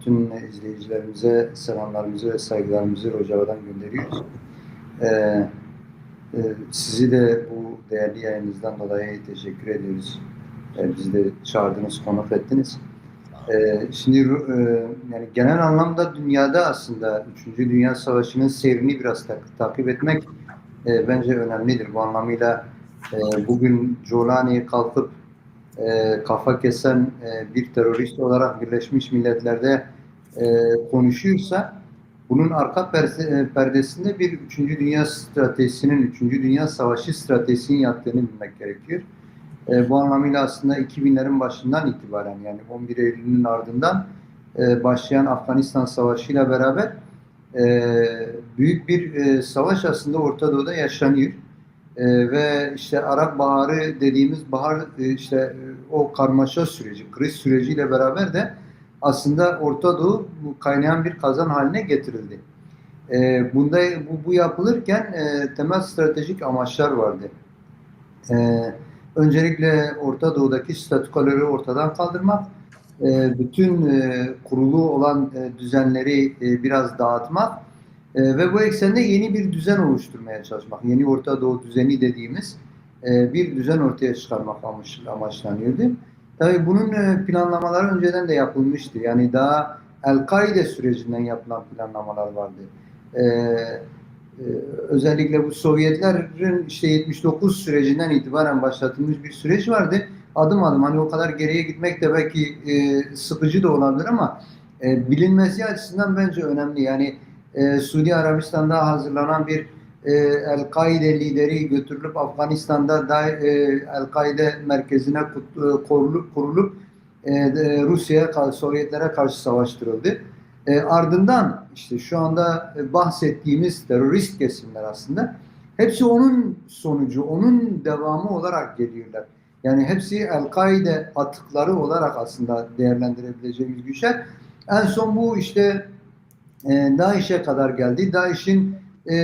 Tüm izleyicilerimize selamlarımızı ve saygılarımızı Rojava'dan gönderiyoruz. Ee, e, sizi de bu değerli yayınınızdan dolayı teşekkür ediyoruz. Ee, bizi de çağırdınız, konuk ettiniz. Ee, şimdi e, yani genel anlamda dünyada aslında 3. Dünya Savaşı'nın seyrini biraz tak- takip etmek e, bence önemlidir. Bu anlamıyla e, bugün Jolani'ye kalkıp e, kafa kesen e, bir terörist olarak Birleşmiş Milletler'de e, konuşuyorsa bunun arka e, perdesinde bir 3. Dünya stratejisinin, 3. Dünya Savaşı stratejisinin yattığını bilmek gerekiyor. E, bu anlamıyla aslında 2000'lerin başından itibaren yani 11 Eylül'ün ardından e, başlayan Afganistan Savaşı ile beraber e, büyük bir e, savaş aslında Orta Doğu'da yaşanıyor. E, ve işte Arap Baharı dediğimiz bahar e, işte e, o karmaşa süreci, kriz süreciyle beraber de aslında Orta Doğu kaynayan bir kazan haline getirildi. E, bunda bu, bu yapılırken e, temel stratejik amaçlar vardı. E, öncelikle Orta Doğu'daki statükoları ortadan kaldırmak, e, bütün e, kurulu olan e, düzenleri e, biraz dağıtmak e, ve bu eksende yeni bir düzen oluşturmaya çalışmak. Yeni Orta Doğu düzeni dediğimiz e, bir düzen ortaya çıkarmak amaç, amaçlanıyordu. Tabii bunun e, planlamaları önceden de yapılmıştı. Yani daha El-Kaide sürecinden yapılan planlamalar vardı. E, e, özellikle bu Sovyetlerin işte 79 sürecinden itibaren başlatılmış bir süreç vardı. Adım adım hani o kadar geriye gitmek de belki e, sıkıcı da olabilir ama e, bilinmesi açısından bence önemli. Yani e, Suudi Arabistan'da hazırlanan bir e, El-Kaide lideri götürülüp Afganistan'da da e, El-Kaide merkezine kut- e, kurulup, kurulup e, Rusya'ya, Sovyetlere karşı savaştırıldı. E, ardından işte şu anda e, bahsettiğimiz terörist kesimler aslında hepsi onun sonucu, onun devamı olarak geliyorlar. Yani hepsi El-Kaide atıkları olarak aslında değerlendirebileceğimiz güçler. En son bu işte e, DAEŞ'e kadar geldi. DAEŞ'in e,